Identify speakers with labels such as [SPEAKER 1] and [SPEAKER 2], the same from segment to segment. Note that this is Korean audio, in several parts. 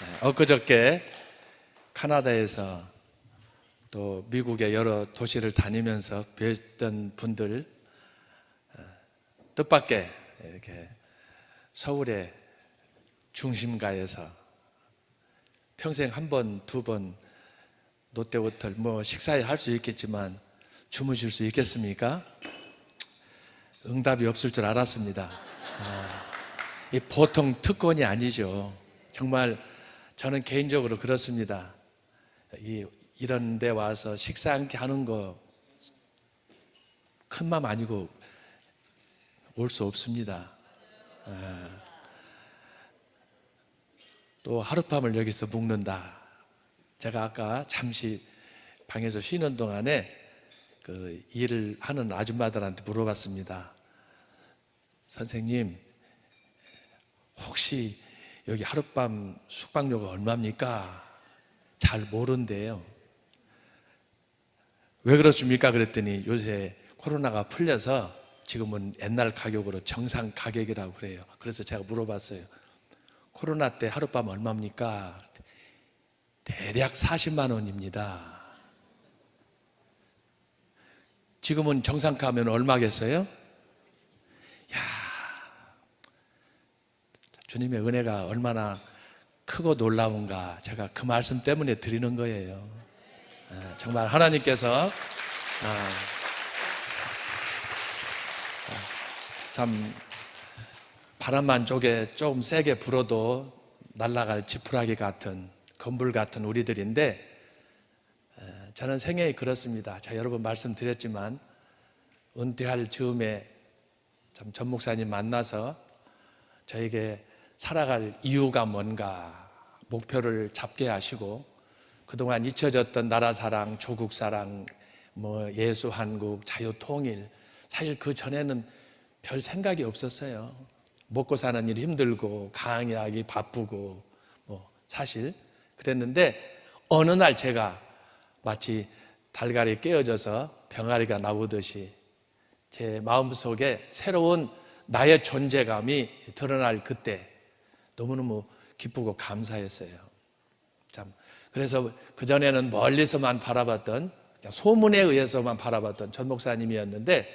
[SPEAKER 1] 네, 엊그저께 카나다에서 또 미국의 여러 도시를 다니면서 뵀던 분들 어, 뜻밖의 이렇게 서울의 중심가에서 평생 한 번, 두 번 롯데호텔 뭐 식사에 할 수 있겠지만 주무실 수 있겠습니까? 응답이 없을 줄 알았습니다. 아, 이 보통 특권이 아니죠. 정말 저는 개인적으로 그렇습니다. 이, 이런 데 와서 식사 함께 하는 거 큰 맘 아니고 올 수 없습니다. 아, 또 하룻밤을 여기서 묵는다. 제가 아까 잠시 방에서 쉬는 동안에 그 일을 하는 아줌마들한테 물어봤습니다. 선생님, 혹시 여기 하룻밤 숙박료가 얼마입니까? 잘 모른대요. 왜 그렇습니까? 그랬더니 요새 코로나가 풀려서 지금은 옛날 가격으로 정상 가격이라고 그래요. 그래서 제가 물어봤어요. 코로나 때 하룻밤 얼마입니까? 대략 40만 원입니다. 지금은 정상가 하면 얼마겠어요? 주님의 은혜가 얼마나 크고 놀라운가 제가 그 말씀 때문에 드리는 거예요. 아, 정말 하나님께서 아, 아, 참 바람만 쪽에 조금 세게 불어도 날아갈 지푸라기 같은 건불 같은 우리들인데 에, 저는 생애에 그렇습니다. 제가 여러 번 말씀드렸지만 은퇴할 즈음에 참 전 목사님 만나서 저에게 살아갈 이유가 뭔가 목표를 잡게 하시고 그동안 잊혀졌던 나라 사랑, 조국 사랑, 뭐 예수 한국, 자유 통일 사실 그 전에는 별 생각이 없었어요. 먹고 사는 일이 힘들고 강의하기 바쁘고 뭐 사실 그랬는데 어느 날 제가 마치 달걀이 깨어져서 병아리가 나오듯이 제 마음속에 새로운 나의 존재감이 드러날 그때 너무너무 기쁘고 감사했어요. 참 그래서 그 전에는 멀리서만 바라봤던 소문에 의해서만 바라봤던 전 목사님이었는데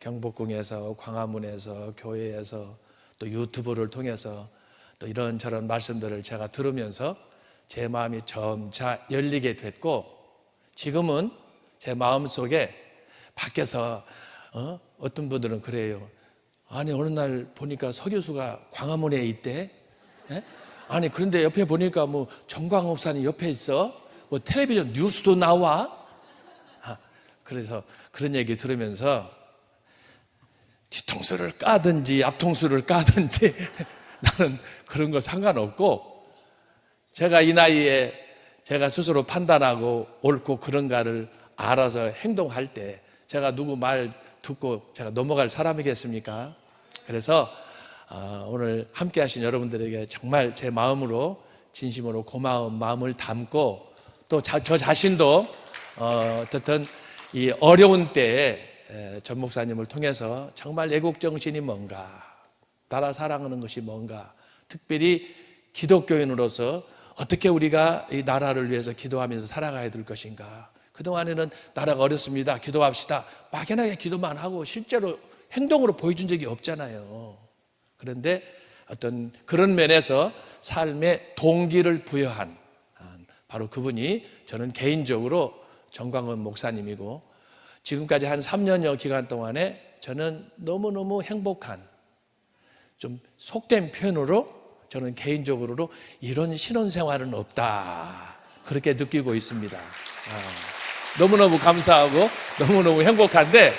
[SPEAKER 1] 경복궁에서 광화문에서 교회에서 또 유튜브를 통해서 또 이런저런 말씀들을 제가 들으면서 제 마음이 점차 열리게 됐고 지금은 제 마음 속에 밖에서 어? 어떤 분들은 그래요. 아니 어느 날 보니까 서교수가 광화문에 있대. 예? 아니 그런데 옆에 보니까 뭐 정광호사님 옆에 있어. 뭐 텔레비전 뉴스도 나와. 아, 그래서 그런 얘기 들으면서 뒤통수를 까든지 앞통수를 까든지 나는 그런 거 상관없고 제가 이 나이에 제가 스스로 판단하고 옳고 그런가를 알아서 행동할 때 제가 누구 말 듣고 제가 넘어갈 사람이겠습니까? 그래서 어, 오늘 함께 하신 여러분들에게 정말 제 마음으로 진심으로 고마운 마음을 담고 또 저 자신도 어, 어떻든 이 어려운 때에 에, 전 목사님을 통해서 정말 애국 정신이 뭔가 나라 사랑하는 것이 뭔가 특별히 기독교인으로서 어떻게 우리가 이 나라를 위해서 기도하면서 살아가야 될 것인가. 그동안에는 나라가 어렵습니다. 기도합시다. 막연하게 기도만 하고 실제로 행동으로 보여준 적이 없잖아요 그런데 어떤 그런 면에서 삶의 동기를 부여한 바로 그분이 저는 개인적으로 정광훈 목사님이고 지금까지 한 3년여 기간 동안에 저는 너무너무 행복한 좀 속된 표현으로 저는 개인적으로 이런 신혼생활은 없다. 그렇게 느끼고 있습니다. 아, 너무너무 감사하고 너무너무 행복한데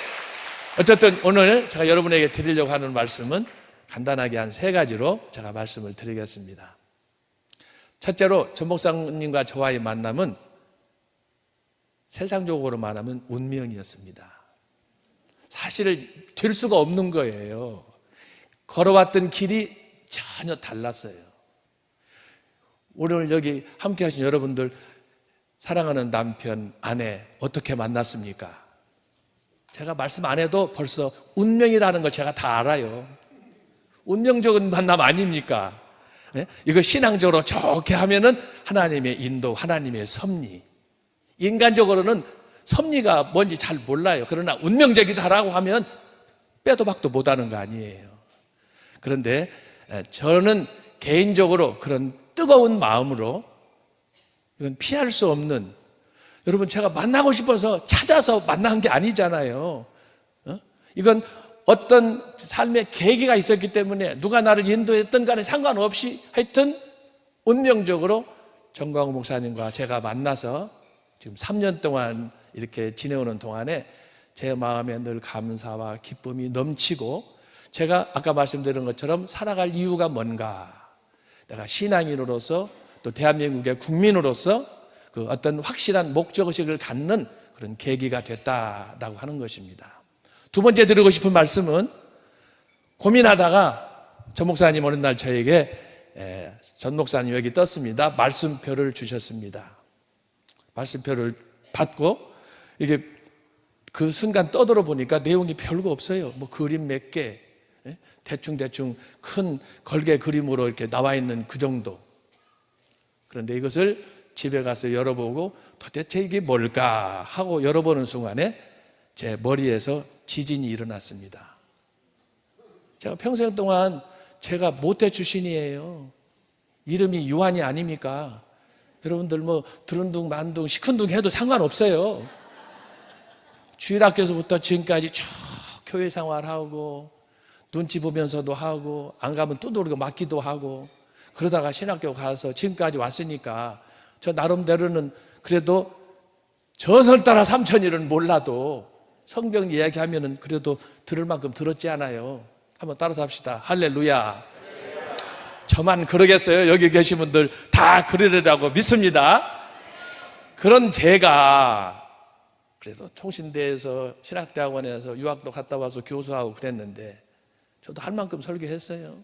[SPEAKER 1] 어쨌든 오늘 제가 여러분에게 드리려고 하는 말씀은 간단하게 한 세 가지로 제가 말씀을 드리겠습니다. 첫째로 전 목사님과 저와의 만남은 세상적으로 말하면 운명이었습니다. 사실 될 수가 없는 거예요. 걸어왔던 길이 전혀 달랐어요. 오늘 여기 함께 하신 여러분들 사랑하는 남편, 아내 어떻게 만났습니까? 제가 말씀 안 해도 벌써 운명이라는 걸 제가 다 알아요. 운명적인 만남 아닙니까? 예? 이거 신앙적으로 좋게 하면은 하나님의 인도, 하나님의 섭리. 인간적으로는 섭리가 뭔지 잘 몰라요. 그러나 운명적이다라고 하면 빼도 박도 못 하는 거 아니에요. 그런데 에, 저는 개인적으로 그런 뜨거운 마음으로 이건 피할 수 없는 여러분 제가 만나고 싶어서 찾아서 만난 게 아니잖아요. 어? 이건 어떤 삶의 계기가 있었기 때문에 누가 나를 인도했던 간에 상관없이 하여튼 운명적으로 정광호 목사님과 제가 만나서 지금 3년 동안 이렇게 지내오는 동안에 제 마음에 늘 감사와 기쁨이 넘치고 제가 아까 말씀드린 것처럼 살아갈 이유가 뭔가 내가 신앙인으로서 또 대한민국의 국민으로서 그 어떤 확실한 목적의식을 갖는 그런 계기가 됐다라고 하는 것입니다. 두 번째 드리고 싶은 말씀은 고민하다가 전 목사님 어느 날 저에게 에, 전 목사님 여기 떴습니다. 말씀표를 주셨습니다. 말씀표를 받고 이게 그 순간 떠들어 보니까 내용이 별거 없어요. 뭐 그림 몇 개, 예? 대충 대충 큰 걸개 그림으로 이렇게 나와 있는 그 정도. 그런데 이것을 집에 가서 열어보고 도대체 이게 뭘까 하고 열어보는 순간에 제 머리에서 지진이 일어났습니다. 제가 평생 동안 제가 모태 출신이에요. 이름이 유한이 아닙니까? 여러분들 뭐 드른둥 만둥 시큰둥 해도 상관없어요. 주일학교에서부터 지금까지 쭉 교회 생활하고 눈치 보면서도 하고 안 가면 두드리고 맞기도 하고 그러다가 신학교 가서 지금까지 왔으니까 저 나름대로는 그래도 저선 따라 삼천일은 몰라도 성경 이야기하면은 그래도 들을 만큼 들었지 않아요. 한번 따라서 합시다. 할렐루야. 저만 그러겠어요. 여기 계신 분들 다 그러리라고 믿습니다. 그런 제가 그래도 총신대에서 신학대학원에서 유학도 갔다 와서 교수하고 그랬는데 저도 할 만큼 설교했어요.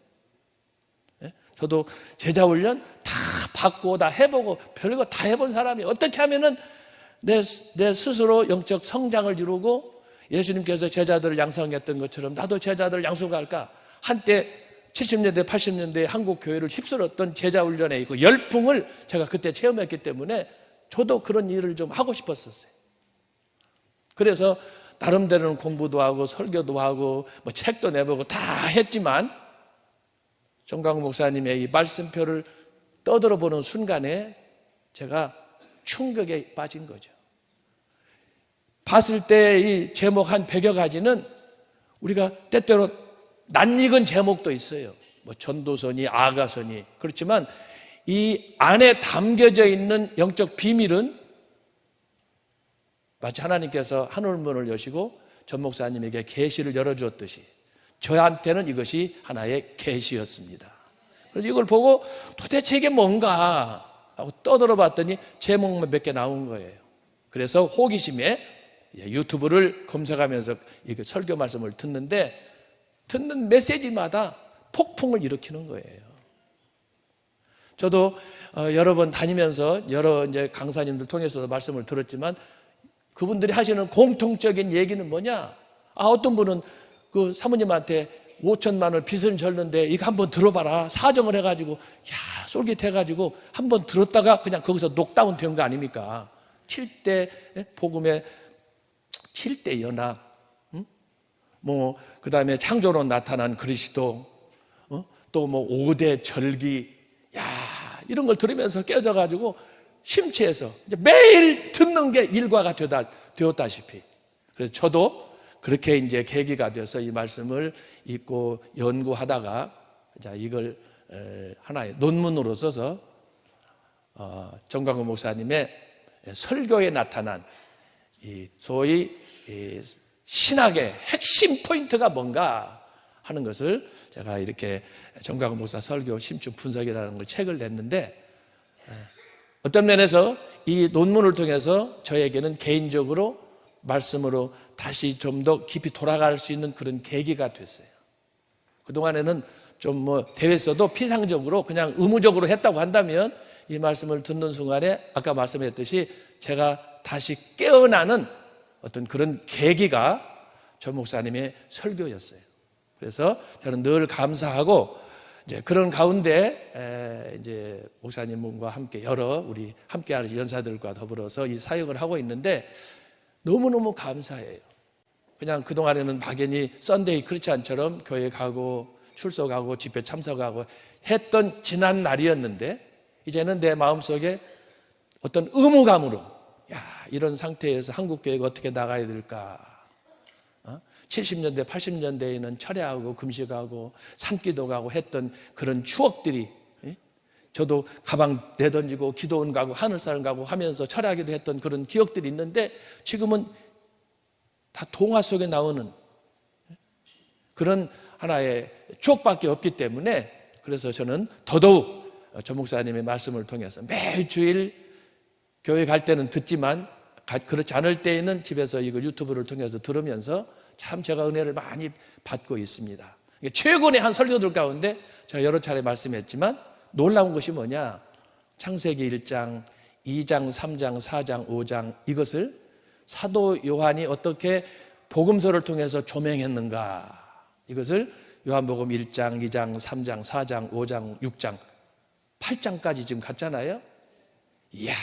[SPEAKER 1] 예? 저도 제자 훈련 다 받고 다 해보고 별거 다 해본 사람이 어떻게 하면은 내, 내 스스로 영적 성장을 이루고 예수님께서 제자들을 양성했던 것처럼 나도 제자들을 양성할까 한때 70년대, 80년대 한국 교회를 휩쓸었던 제자 훈련의 그 열풍을 제가 그때 체험했기 때문에 저도 그런 일을 좀 하고 싶었었어요. 그래서 나름대로는 공부도 하고 설교도 하고 뭐 책도 내보고 다 했지만 정강 목사님의 이 말씀표를 떠들어 보는 순간에 제가 충격에 빠진 거죠. 봤을 때 이 제목 한 100여 가지는 우리가 때때로 낯익은 제목도 있어요. 뭐 전도서니 아가서니 그렇지만 이 안에 담겨져 있는 영적 비밀은 마치 하나님께서 하늘문을 여시고 전 목사님에게 계시를 열어주었듯이 저한테는 이것이 하나의 계시였습니다. 그래서 이걸 보고 도대체 이게 뭔가 하고 떠들어 봤더니 제목만 몇 개 나온 거예요. 그래서 호기심에 유튜브를 검색하면서 이거 설교 말씀을 듣는데 듣는 메시지마다 폭풍을 일으키는 거예요. 저도 어, 여러 번 다니면서 여러 이제 강사님들 통해서 말씀을 들었지만 그분들이 하시는 공통적인 얘기는 뭐냐? 아, 어떤 분은 그 사모님한테 5천만 원을 빚을 졌는데 이거 한번 들어봐라. 사정을 해가지고, 야, 쫄깃해가지고 한번 들었다가 그냥 거기서 녹다운 된 거 아닙니까? 7대 복음의 7대 연합, 응? 뭐, 그 다음에 창조로 나타난 그리스도, 어? 또뭐 5대 절기, 야, 이런 걸 들으면서 깨져가지고 심취해서 매일 듣는 게 일과가 되다, 되었다시피. 그래서 저도 그렇게 이제 계기가 돼서 이 말씀을 읽고 연구하다가 자, 이걸 하나의 논문으로 써서 어, 정광훈 목사님의 설교에 나타난 이 소위 이 신학의 핵심 포인트가 뭔가 하는 것을 제가 이렇게 정광훈 목사 설교 심층 분석이라는 걸 책을 냈는데 어떤 면에서 이 논문을 통해서 저에게는 개인적으로 말씀으로 다시 좀 더 깊이 돌아갈 수 있는 그런 계기가 됐어요. 그동안에는 좀 뭐 대회에서도 피상적으로 그냥 의무적으로 했다고 한다면 이 말씀을 듣는 순간에 아까 말씀했듯이 제가 다시 깨어나는 어떤 그런 계기가 전 목사님의 설교였어요. 그래서 저는 늘 감사하고 이제 그런 가운데 에, 이제 목사님과 함께 여러 우리 함께하는 연사들과 더불어서 이 사역을 하고 있는데 너무너무 감사해요. 그냥 그동안에는 막연히 썬데이 크리스찬처럼 교회 가고 출석하고 집회 참석하고 했던 지난 날이었는데 이제는 내 마음속에 어떤 의무감으로 야 이런 상태에서 한국 교회가 어떻게 나가야 될까 70년대, 80년대에는 철야하고 금식하고 산기도 가고 했던 그런 추억들이 예? 저도 가방 내던지고 기도원 가고 하늘산 가고 하면서 철야하기도 했던 그런 기억들이 있는데 지금은 다 동화 속에 나오는 예? 그런 하나의 추억밖에 없기 때문에 그래서 저는 더더욱 조 목사님의 말씀을 통해서 매주일 교회 갈 때는 듣지만 그렇지 않을 때에는 집에서 이거 유튜브를 통해서 들으면서 참 제가 은혜를 많이 받고 있습니다. 최근의 한 설교들 가운데 제가 여러 차례 말씀했지만 놀라운 것이 뭐냐? 창세기 1장, 2장, 3장, 4장, 5장 이것을 사도 요한이 어떻게 복음서를 통해서 조명했는가? 이것을 요한복음 1장, 2장, 3장, 4장, 5장, 6장, 8장까지 지금 갔잖아요. 이야,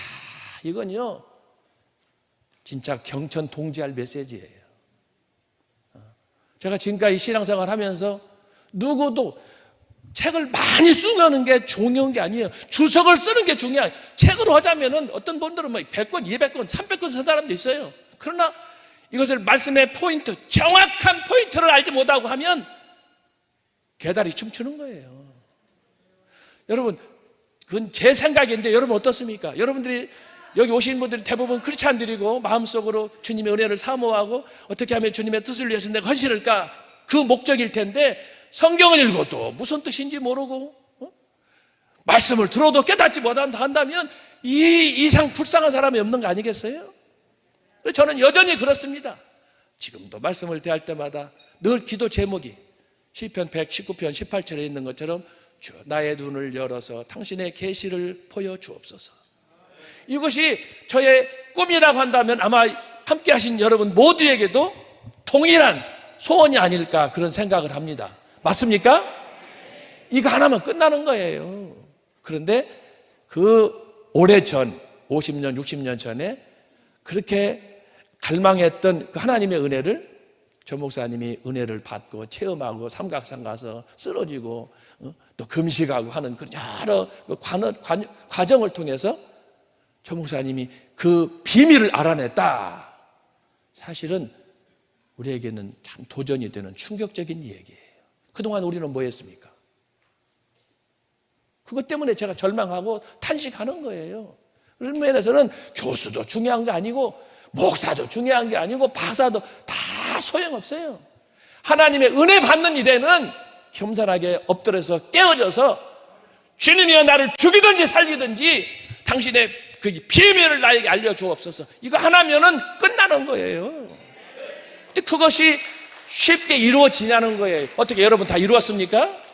[SPEAKER 1] 이건요. 진짜 경천 동지할 메시지예요. 제가 지금까지 신앙생활 하면서 누구도 책을 많이 쓰는 게 중요한 게 아니에요. 주석을 쓰는 게 중요해요. 책으로 하자면은 어떤 분들은 뭐 100권, 200권, 300권 쓴 사람도 있어요. 그러나 이것을 말씀의 포인트, 정확한 포인트 를 알지 못하고 하면 개다리 춤추는 거예요. 여러분, 그건 제 생각인데 여러분 어떻습니까? 여러분들이 여기 오신 분들이 대부분 크리스찬들이고 마음속으로 주님의 은혜를 사모하고 어떻게 하면 주님의 뜻을 위해서 내가 헌신할까 그 목적일 텐데 성경을 읽어도 무슨 뜻인지 모르고 어? 말씀을 들어도 깨닫지 못한다 한다면 이 이상 불쌍한 사람이 없는 거 아니겠어요? 저는 여전히 그렇습니다. 지금도 말씀을 대할 때마다 늘 기도 제목이 시편 119편 18절에 있는 것처럼 주 나의 눈을 열어서 당신의 계시를 보여 주옵소서. 이것이 저의 꿈이라고 한다면 아마 함께 하신 여러분 모두에게도 동일한 소원이 아닐까 그런 생각을 합니다. 맞습니까? 이거 하나면 끝나는 거예요. 그런데 그 오래 전, 50년, 60년 전에 그렇게 갈망했던 그 하나님의 은혜를 조 목사님이 은혜를 받고 체험하고 삼각산 가서 쓰러지고 어? 또 금식하고 하는 그 여러 그 과정을 통해서 조 목사님이 그 비밀을 알아냈다. 사실은 우리에게는 참 도전이 되는 충격적인 얘기예요. 그동안 우리는 뭐 했습니까? 그것 때문에 제가 절망하고 탄식하는 거예요. 그런 면에서는 교수도 중요한 게 아니고 목사도 중요한 게 아니고 박사도 다 소용없어요. 하나님의 은혜 받는 일에는 겸손하게 엎드려서 깨어져서 주님이여 나를 죽이든지 살리든지 당신의 그 비밀을 나에게 알려주옵소서. 이거 하나면은 끝나는 거예요. 근데 그것이 쉽게 이루어지냐는 거예요. 어떻게 여러분 다 이루었습니까?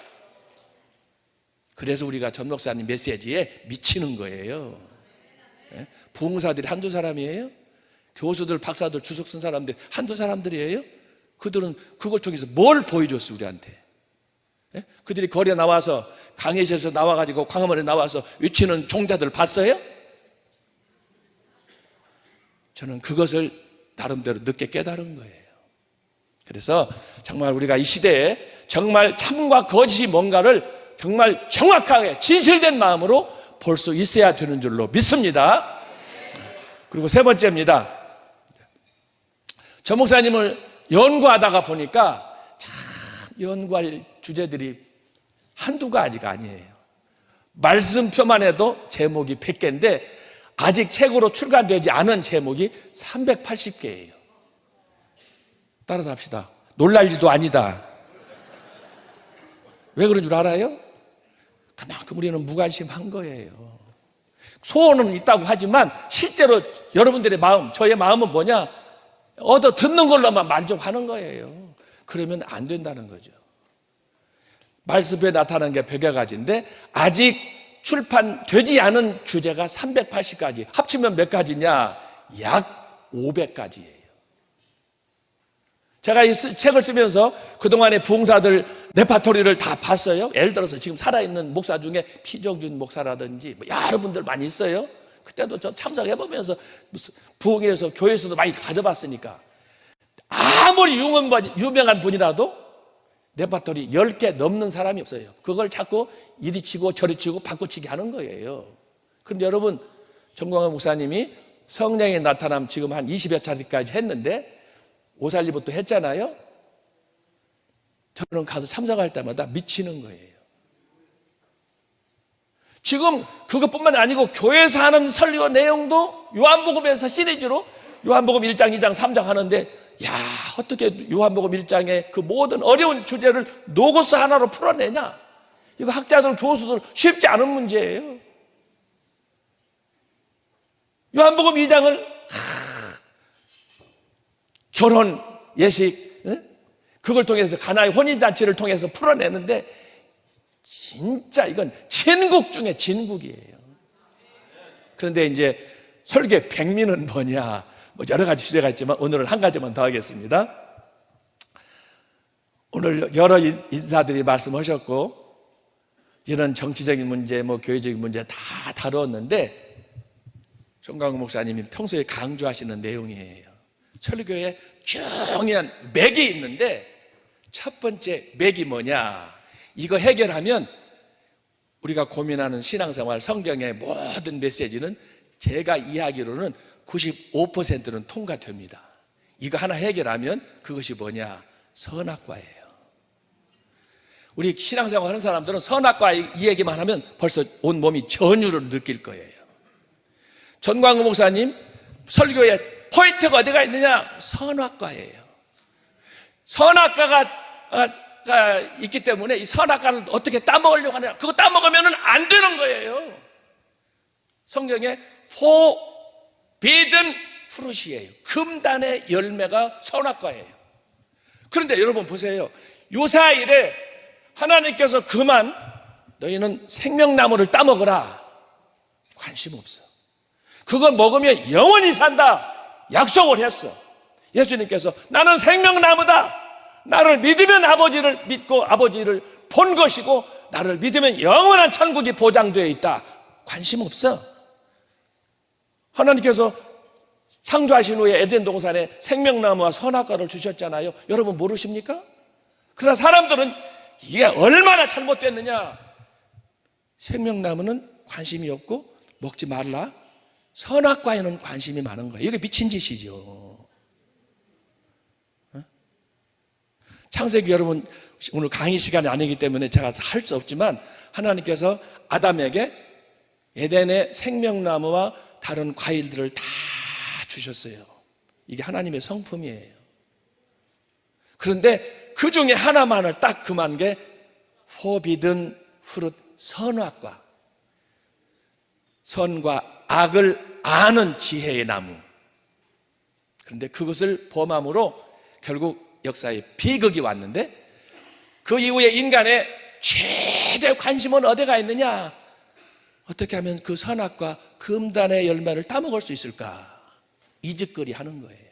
[SPEAKER 1] 그래서 우리가 전 목사님 메시지에 미치는 거예요. 예? 부흥사들이 한두 사람이에요? 교수들, 박사들, 주석 쓴 사람들 한두 사람들이에요? 그들은 그걸 통해서 뭘 보여줬어, 우리한테? 예? 그들이 거리에 나와서 강의실에서 나와가지고 광화문에 나와서 외치는 종자들 봤어요? 저는 그것을 나름대로 늦게 깨달은 거예요. 그래서 정말 우리가 이 시대에 정말 참과 거짓이 뭔가를 정말 정확하게 진실된 마음으로 볼 수 있어야 되는 줄로 믿습니다. 그리고 세 번째입니다. 저 목사님을 연구하다가 보니까 참 연구할 주제들이 한두 가지가 아니에요. 말씀표만 해도 제목이 100개인데 아직 책으로 출간되지 않은 제목이 380개예요. 따라합시다. 놀랄 일도 아니다. 왜 그런 줄 알아요? 그만큼 우리는 무관심한 거예요. 소원은 있다고 하지만 실제로 여러분들의 마음, 저의 마음은 뭐냐? 얻어 듣는 걸로만 만족하는 거예요. 그러면 안 된다는 거죠. 말씀에 나타난 게 100여 가지인데 아직 출판되지 않은 주제가 380가지. 합치면 몇 가지냐? 약 500가지예요. 제가 이 쓰- 책을 쓰면서 그동안의 부흥사들 레파토리를 다 봤어요. 예를 들어서 지금 살아있는 목사 중에 피정준 목사라든지 뭐 여러 분들 많이 있어요. 그때도 저 참석해보면서 무슨 부흥에서 교회에서도 많이 가져봤으니까 아무리 유명한, 분이라도 레파토리 10개 넘는 사람이 없어요. 그걸 자꾸 이리 치고 저리 치고 바꾸치기 하는 거예요. 그런데 여러분, 정광훈 목사님이 성령의 나타남 지금 한 20여 차례까지 했는데 오살리부터 했잖아요. 저는 가서 참석할 때마다 미치는 거예요. 지금 그것뿐만 아니고 교회에서 하는 설교 내용도 요한복음에서 시리즈로 요한복음 1장, 2장, 3장 하는데 야 어떻게 요한복음 1장의 그 모든 어려운 주제를 노고스 하나로 풀어내냐 이거 학자들 교수들 쉽지 않은 문제예요 요한복음 2장을 결혼 예식 응? 그걸 통해서 가나의 혼인 잔치를 통해서 풀어내는데 진짜 이건 진국 중에 진국이에요. 그런데 이제 설계 백미는 뭐냐? 뭐 여러 가지 주제가 있지만 오늘은 한 가지만 더 하겠습니다. 오늘 여러 인- 인사들이 말씀하셨고 이런 정치적인 문제, 뭐 교회적인 문제 다 다루었는데 정강훈 목사님이 평소에 강조하시는 내용이에요. 설교에 중요한 맥이 있는데 첫 번째 맥이 뭐냐? 이거 해결하면 우리가 고민하는 신앙생활 성경의 모든 메시지는 제가 이야기로는 95%는 통과됩니다. 이거 하나 해결하면 그것이 뭐냐? 선악과예요. 우리 신앙생활 하는 사람들은 선악과 이 얘기만 하면 벌써 온 몸이 전율을 느낄 거예요. 전광우 목사님 설교에 포인트가 어디가 있느냐? 선악과예요. 선악과가 어, 가 있기 때문에 이 선악과를 어떻게 따먹으려고 하냐? 그거 따먹으면 안 되는 거예요. 성경에 forbidden fruit이에요. 금단의 열매가 선악과예요. 그런데 여러분 보세요. 요사일에 하나님께서 그만 너희는 생명나무를 따먹으라. 관심 없어. 그거 먹으면 영원히 산다. 약속을 했어. 예수님께서 나는 생명나무다. 나를 믿으면 아버지를 믿고 아버지를 본 것이고 나를 믿으면 영원한 천국이 보장되어 있다. 관심 없어. 하나님께서 창조하신 후에 에덴 동산에 생명나무와 선악과를 주셨잖아요. 여러분 모르십니까? 그러나 사람들은 이게 얼마나 잘못됐느냐? 생명나무는 관심이 없고 먹지 말라. 선악과에는 관심이 많은 거예요. 이게 미친 짓이죠. 창세기 여러분 오늘 강의 시간이 아니기 때문에 제가 할 수 없지만 하나님께서 아담에게 에덴의 생명나무와 다른 과일들을 다 주셨어요. 이게 하나님의 성품이에요. 그런데 그 중에 하나만을 딱 금한 게 forbidden fruit 선악과 선과 악을 아는 지혜의 나무. 그런데 그것을 범함으로 결국 역사에 비극이 왔는데 그 이후에 인간의 최대 관심은 어디 가 있느냐? 어떻게 하면 그 선악과 금단의 열매를 따먹을 수 있을까? 이직거리 하는 거예요.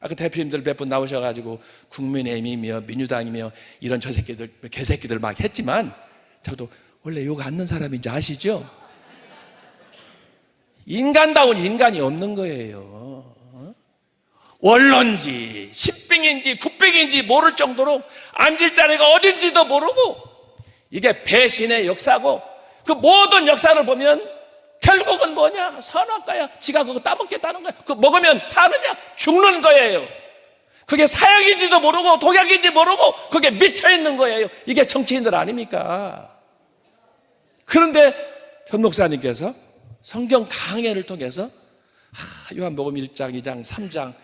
[SPEAKER 1] 아까 대표님들 몇 분 나오셔가지고 국민의힘이며 민주당이며 이런 저 새끼들, 개새끼들 막 했지만 저도 원래 욕 안는 사람인지 아시죠? 인간다운 인간이 없는 거예요. 원론지, 십빙인지, 국빙인지 모를 정도로 앉을 자리가 어딘지도 모르고 이게 배신의 역사고 그 모든 역사를 보면 결국은 뭐냐? 선악과야. 지가 그거 따먹겠다는 거야. 그거 먹으면 사느냐? 죽는 거예요. 그게 사약인지도 모르고 독약인지 모르고 그게 미쳐 있는 거예요. 이게 정치인들 아닙니까? 그런데 현 목사님께서 성경 강해를 통해서 하, 요한복음 1장, 2장, 3장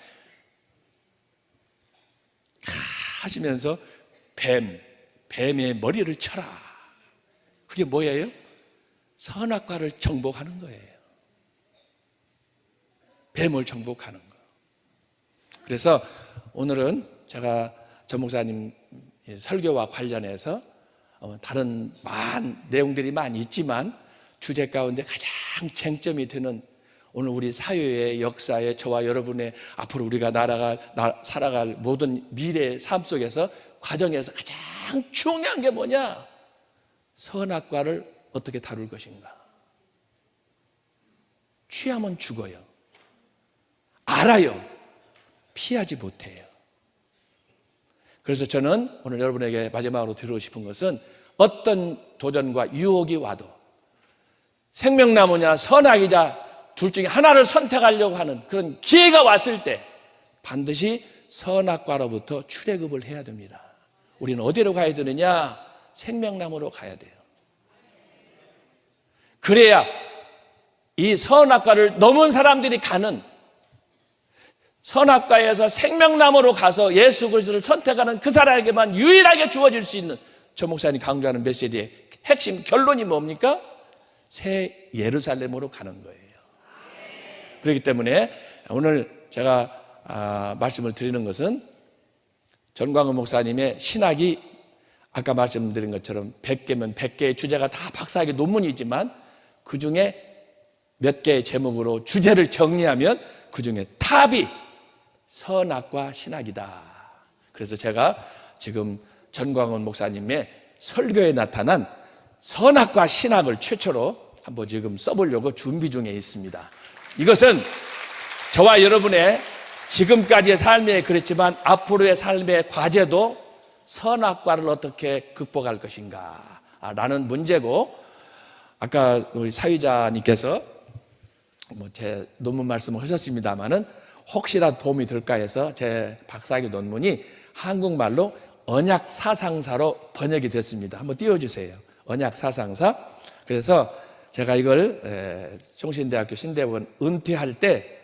[SPEAKER 1] 하, 하시면서 뱀, 뱀의 머리를 쳐라. 그게 뭐예요? 선악과를 정복하는 거예요. 뱀을 정복하는 거. 그래서 오늘은 제가 전 목사님 설교와 관련해서 어, 다른 많은 내용들이 많이 있지만 주제 가운데 가장 쟁점이 되는 오늘 우리 사회의 역사에 저와 여러분의 앞으로 우리가 날아갈, 나- 살아갈 모든 미래의 삶 속에서 과정에서 가장 중요한 게 뭐냐? 선악과를 어떻게 다룰 것인가? 취하면 죽어요. 알아요. 피하지 못해요. 그래서 저는 오늘 여러분에게 마지막으로 드리고 싶은 것은 어떤 도전과 유혹이 와도 생명나무냐 선악이자 둘 중에 하나를 선택하려고 하는 그런 기회가 왔을 때 반드시 선악과로부터 출애굽을 해야 됩니다. 우리는 어디로 가야 되느냐? 생명나무로 가야 돼요. 그래야 이 선악과를 넘은 사람들이 가는 선악과에서 생명나무로 가서 예수 그리스도를 선택하는 그 사람에게만 유일하게 주어질 수 있는 저 목사님 강조하는 메시지의 핵심 결론이 뭡니까? 새 예루살렘으로 가는 거예요. 그렇기 때문에 오늘 제가 아, 말씀을 드리는 것은 전광훈 목사님의 신학이 아까 말씀드린 것처럼 100개면 100개의 주제가 다 박사학위 논문이지만 그 중에 몇 개의 제목으로 주제를 정리하면 그 중에 탑이 선악과 신학이다. 그래서 제가 지금 전광훈 목사님의 설교에 나타난 선악과 신학을 최초로 한번 지금 써보려고 준비 중에 있습니다. 이것은 저와 여러분의 지금까지의 삶에 그랬지만 앞으로의 삶의 과제도 선악과를 어떻게 극복할 것인가 라는 문제고 아까 우리 사위자님께서 뭐 제 논문 말씀을 하셨습니다마는 혹시라도 도움이 될까 해서 제 박사학위 논문이 한국말로 언약 사상사로 번역이 됐습니다. 한번 띄워주세요. 언약 사상사. 그래서 제가 이걸 에, 총신대학교 신대원 은퇴할 때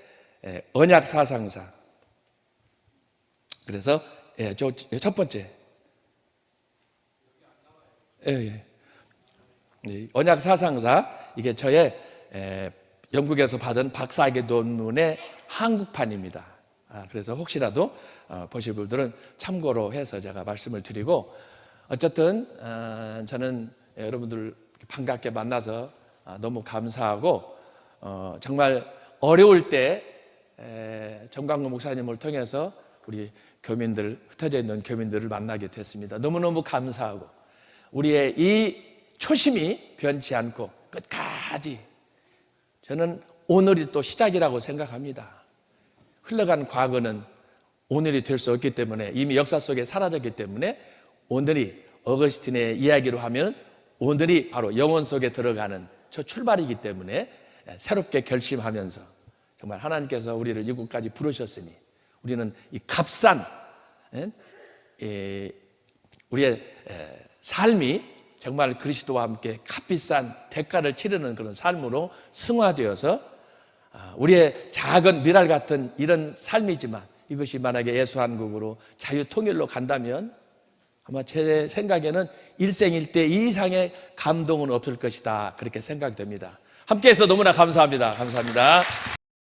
[SPEAKER 1] 에, 언약 사상사. 그래서 예, 저, 첫 번째. 예, 예. 이 언약 사상사 이게 저의 에, 영국에서 받은 박사학위 논문의 한국판입니다. 아, 그래서 혹시라도 어, 보실 분들은 참고로 해서 제가 말씀을 드리고 어쨌든 어, 저는 여러분들 반갑게 만나서 아, 너무 감사하고 어, 정말 어려울 때 에, 정광근 목사님을 통해서 우리 교민들 흩어져 있는 교민들을 만나게 됐습니다. 너무너무 감사하고 우리의 이 초심이 변치 않고 끝까지 저는 오늘이 또 시작이라고 생각합니다. 흘러간 과거는 오늘이 될 수 없기 때문에 이미 역사 속에 사라졌기 때문에 오늘이 어거스틴의 이야기로 하면 오늘이 바로 영혼 속에 들어가는 저 출발이기 때문에 새롭게 결심하면서 정말 하나님께서 우리를 이곳까지 부르셨으니 우리는 이 값싼 예? 이 우리의 에, 삶이 정말 그리스도와 함께 값비싼 대가를 치르는 그런 삶으로 승화되어서 아, 우리의 작은 미랄 같은 이런 삶이지만 이것이 만약에 예수 한국으로 자유 통일로 간다면 아마 제 생각에는 일생일대 이상의 감동은 없을 것이다 그렇게 생각됩니다. 함께해서 너무나 감사합니다. 감사합니다.